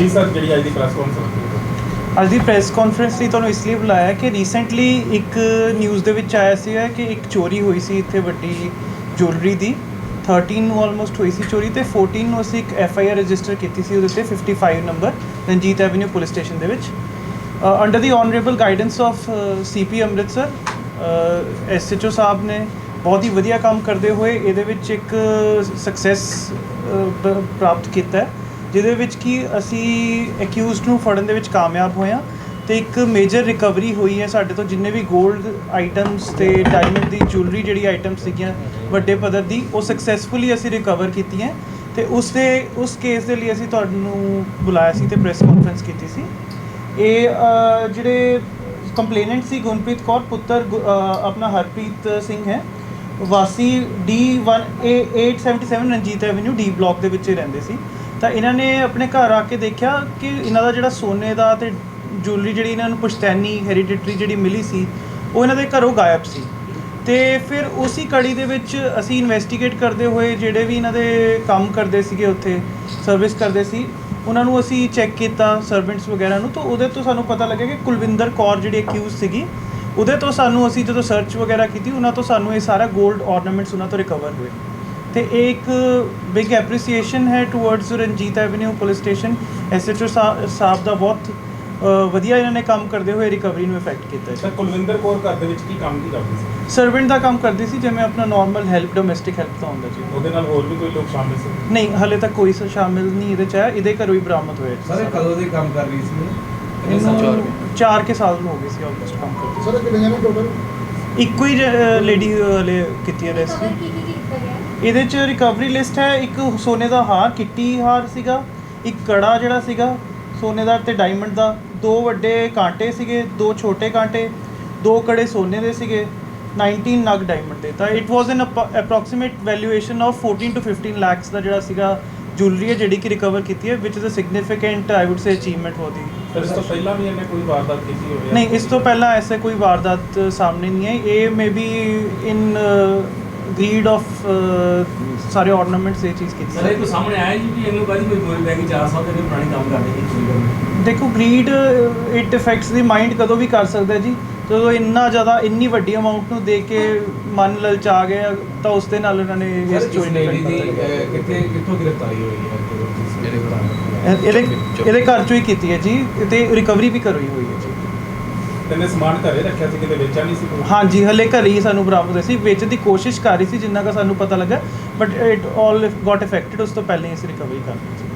ਜੀ ਸਰ, ਜਿਹੜੀ ਅੱਜ ਦੀ ਪ੍ਰੈਸ ਕਾਨਫਰੰਸ ਅੱਜ ਦੀ ਪ੍ਰੈਸ ਕਾਨਫਰੰਸ ਲਈ ਤੁਹਾਨੂੰ ਇਸ ਲਈ ਬੁਲਾਇਆ ਕਿ ਰੀਸੈਂਟਲੀ ਇੱਕ ਨਿਊਜ਼ ਦੇ ਵਿੱਚ ਆਇਆ ਸੀਗਾ ਕਿ ਇੱਕ ਚੋਰੀ ਹੋਈ ਸੀ ਇੱਥੇ ਵੱਡੀ ਜੁਐਲਰੀ ਦੀ। 13 ਨੂੰ ਆਲਮੋਸਟ ਹੋਈ ਸੀ ਚੋਰੀ ਤੇ 14 ਨੂੰ ਅਸੀਂ ਇੱਕ ਐਫ ਆਈ ਆਰ ਰਜਿਸਟਰ ਕੀਤੀ ਸੀ ਉਹਦੇ ਤੇ 55 number Ranjit avenue police station ਦੇ ਵਿੱਚ। Under the honourable guidance of CP Amritsar SHO ਸਾਹਿਬ ਨੇ ਬਹੁਤ ਹੀ ਵਧੀਆ ਕੰਮ ਕਰਦੇ ਹੋਏ ਇਹਦੇ ਵਿੱਚ ਇੱਕ ਸਕਸੈਸ ਪ੍ਰਾਪਤ ਕੀਤਾ। ਹੈ ਜਿਹਦੇ ਵਿੱਚ ਕਿ ਅਸੀਂ ਅਕਿਊਜ਼ਡ ਨੂੰ ਫੜਨ ਦੇ ਵਿੱਚ ਕਾਮਯਾਬ ਹੋਏ ਹਾਂ ਤੇ ਇੱਕ ਮੇਜਰ ਰਿਕਵਰੀ ਹੋਈ ਹੈ ਸਾਡੇ ਤੋਂ ਜਿੰਨੇ ਵੀ 골ਡ ਆਈਟਮਸ ਤੇ ਡਾਇਮੰਡ ਦੀ ਜੁਐਲਰੀ ਜਿਹੜੀ ਆਈਟਮਸ ਸੀਗੀਆਂ ਵੱਡੇ ਪੱਧਰ ਦੀ ਉਹ ਸਕਸੈਸਫੁਲੀ ਅਸੀਂ ਰਿਕਵਰ ਕੀਤੀਆਂ ਤੇ ਉਸ ਦੇ ਉਸ ਕੇਸ ਦੇ ਲਈ ਅਸੀਂ ਤੁਹਾਨੂੰ ਬੁਲਾਇਆ ਸੀ ਤੇ ਪ੍ਰੈਸ ਕਾਨਫਰੰਸ ਕੀਤੀ ਸੀ। ਇਹ ਅ, ਜਿਹੜੇ ਕੰਪਲੇਨੈਂਟ ਸੀ ਗੁਨਪ੍ਰੀਤ ਕੌਰ ਪੁੱਤਰ ਗੁ- ਅ, ਆਪਣਾ ਹਰਪ੍ਰੀਤ ਸਿੰਘ ਹੈ ਵਾਸੀ D1 877 Ranjit avenue D block ਦੇ ਵਿੱਚ ਹੀ ਰਹਿੰਦੇ ਸੀ। ਤਾਂ ਇਹਨਾਂ ਨੇ ਆਪਣੇ ਘਰ ਆ ਕੇ ਦੇਖਿਆ ਕਿ ਇਹਨਾਂ ਦਾ ਜਿਹੜਾ ਸੋਨੇ ਦਾ ਤੇ ਜੁਐਲਰੀ ਜਿਹੜੀ ਇਹਨਾਂ ਨੂੰ ਪੁਸ਼ਤੈਨੀ ਹੈਰੀਡਿਟਰੀ ਜਿਹੜੀ ਮਿਲੀ ਸੀ, ਉਹ ਇਹਨਾਂ ਦੇ ਘਰੋਂ ਗਾਇਬ ਸੀ। ਤੇ ਫਿਰ ਉਸੇ ਕੜੀ ਦੇ ਵਿੱਚ ਅਸੀਂ ਇਨਵੈਸਟੀਗੇਟ ਕਰਦੇ ਹੋਏ ਜਿਹੜੇ ਵੀ ਇਹਨਾਂ ਦੇ ਕੰਮ ਕਰਦੇ ਸੀਗੇ ਉੱਥੇ ਸਰਵਿਸ ਕਰਦੇ ਸੀ, ਉਹਨਾਂ ਨੂੰ ਅਸੀਂ ਚੈੱਕ ਕੀਤਾ ਸਰਵੈਂਟਸ ਵਗੈਰਾ ਨੂੰ, ਤਾਂ ਉਹਦੇ ਤੋਂ ਸਾਨੂੰ ਪਤਾ ਲੱਗਿਆ ਕਿ ਕੁਲਵਿੰਦਰ ਕੌਰ ਜਿਹੜੀ ਅਕਿਊਜ਼ ਸੀਗੀ, ਉਹਦੇ ਤੋਂ ਸਾਨੂੰ ਅਸੀਂ ਜਦੋਂ ਸਰਚ ਵਗੈਰਾ ਕੀਤੀ, ਉਹਨਾਂ ਤੋਂ ਸਾਨੂੰ ਇਹ ਸਾਰਾ 골ਡ ornaments ਉਹਨਾਂ ਤੋਂ ਰਿਕਵਰ ਹੋਏ। ਤੇ ਇਹ ਇੱਕ ਬਿਗ ਐਪਰੀਸੀਏਸ਼ਨ ਹੈ towards Ranjit avenue police station SHO ਸਾਹਿਬ ਦਾ ਬਹੁਤ ਵਧੀਆ ਇਹਨਾਂ ਨੇ ਕੰਮ ਕਰਦੇ ਹੋਏ ਰਿਕਵਰੀ ਨੂੰ ਇਫੈਕਟ ਕੀਤਾ ਸਰ ਕੁਲਵਿੰਦਰ ਕੌਰ ਘਰ ਦੇ ਵਿੱਚ ਕੀ ਕੰਮ ਕੀ ਕਰਦੀ ਸੀ? ਸਰਵੈਂਟ ਦਾ ਕੰਮ ਕਰਦੀ ਸੀ ਜਿਵੇਂ ਆਪਣਾ ਨਾਰਮਲ ਹੈਲਪ ਡੋਮੈਸਟਿਕ ਹੈਲਪ ਦਾ ਹੁੰਦਾ ਜੀ। ਉਹਦੇ ਨਾਲ ਹੋਰ ਵੀ ਕੋਈ ਲੋਕ ਸ਼ਾਮਿਲ ਸੀ? ਨਹੀਂ ਹਲੇ ਤੱਕ ਕੋਈ ਸ- ਸ਼ਾਮਿਲ ਨਹੀਂ ਇਹਦੇ ਚ ਹੈ ਇਹਦੇ ਘਰੋਂ ਹੀ ਬਰਾਮਦ ਹੋਇਆ ਸਾਰੇ ਸਾਰਾ। ਕਦੋਂ ਦੇ ਕੰਮ ਕਰ ਰਹੀ ਸੀ ਇਹਨੂੰ 4 ਕੇ ਸਾਲ ਹੋ ਗਏ ਸੀ ਆਲਮੋਸਟ ਕੰਮ ਕਰਦੇ ਸਰ ਕਿੰਨੇ ਜਣੇ ਟੋਟਲ ਇੱਕੋ ਹੀ ਲੇਡੀ ਹਲੇ ਕੀਤੀ ਹੈ ਰੈਸਕਿਊ ਕੀ ਕੀ ਕੀ ਕੀਤਾ ਗਿਆ? ਇਹਦੇ ਚ ਰਿਕਵਰੀ ਲਿਸਟ ਹੈ ਇੱਕ ਸੋਨੇ ਦਾ ਹਾਰ ਕਿੱਟੀ ਹਾਰ ਸੀਗਾ ਇੱਕ ਕੜਾ ਜਿਹੜਾ ਸੀਗਾ ਸੋਨੇ ਦਾ ਤੇ ਡਾਇਮੰਡ ਦਾ ਦੋ ਵੱਡੇ ਕਾਂਟੇ ਸੀਗੇ ਦੋ ਛੋਟੇ ਕਾਂਟੇ ਦੋ ਕੜੇ ਸੋਨੇ ਦੇ ਸੀਗੇ 19 ਨਗ ਡਾਇਮੰਡ ਦੇ। ਤਾਂ it was an approximate valuation of 14 to 15 lakhs ਦਾ ਜਿਹੜਾ ਸੀਗਾ ਜੁਐਲਰੀ ਹੈ ਜਿਹੜੀ ਕਿ ਰਿਕਵਰ ਕੀਤੀ ਹੈ ਵਿਚ is a significant I would say achievement for the ਫਿਰ ਇਸ ਤੋਂ ਪਹਿਲਾਂ ਵੀ ਇਹਨੇ ਕੋਈ ਵਾਰਦਾਤ ਕੀਤੀ ਹੋਵੇ? ਨਹੀਂ ਇਸ ਤੋਂ ਪਹਿਲਾਂ ਐਸੇ ਕੋਈ ਵਾਰਦਾਤ ਸਾਹਮਣੇ ਨਹੀਂ ਹੈ ਇਹ may be in greed of ਸਾਰੇ ornaments ਇਹ ਚੀਜ਼ ਕੀਤੀ। ਸਰ ਇਹ ਕੋਈ ਸਾਹਮਣੇ ਆਇਆ ਜੀ ਵੀ ਇਹਨੂੰ ਕਾਹਦੀ ਮਜਬੂਰੀ ਪੈ ਗਈ? 4 ਸਾਲ ਦੇ ਪੁਰਾਣੀ ਕੰਮ ਕਰਦੇ ਸੀ ਕਰਨ। ਦੇਖੋ greed it affects the mind ਕਦੋਂ ਵੀ ਕਰ ਸਕਦਾ ਹੈ ਜੀ। ਜਦੋਂ ਇੰਨਾ ਜ਼ਿਆਦਾ ਇੰਨੀ ਵੱਡੀ ਅਮਾਉਂਟ ਨੂੰ ਦੇਖ ਕੇ ਮਨ ਲਲਚਾ ਗਿਆ ਤਾਂ ਉਸ ਦੇ ਨਾਲ ਉਹਨਾਂ ਨੇ ਇਸ ਦੀ ਦੀ ਅਹ, ਕਿੱਥੇ ਕਿੱਥੋਂ ਗ੍ਰਿਫਤਾਰੀ ਹੋਈ ਹੈ? ਇਹਦੇ ਇਹਦੇ ਘਰ ਚੋਂ ਹੀ ਕੀਤੀ ਹੈ ਜੀ ਤੇ ਰਿਕਵਰੀ ਵੀ ਕਰੋਈ ਹੋਈ ਹੈ ਜੀ। ਇਹਨੇ ਸਮਾਨ ਘਰੇ ਰੱਖਿਆ ਸੀ, ਕਿਤੇ ਵੇਚਿਆ ਨਹੀਂ ਸੀ ਕੋਈ? ਹਾਂਜੀ, ਹਲੇ ਘਰੇ ਹੀ ਸਾਨੂੰ ਬਰਾਮਦ ਹੋਈ ਸੀ। ਵੇਚਣ ਦੀ ਕੋਸ਼ਿਸ਼ ਕਰ ਰਹੀ ਸੀ, ਜਿੰਨਾ ਕਾ ਸਾਨੂੰ ਪਤਾ ਲੱਗਾ but it all got affected ਉਸ ਤੋਂ ਪਹਿਲਾਂ ਹੀ ਅਸੀਂ ਰਿਕਵਰੀ ਕਰ ਲਈ ਸੀ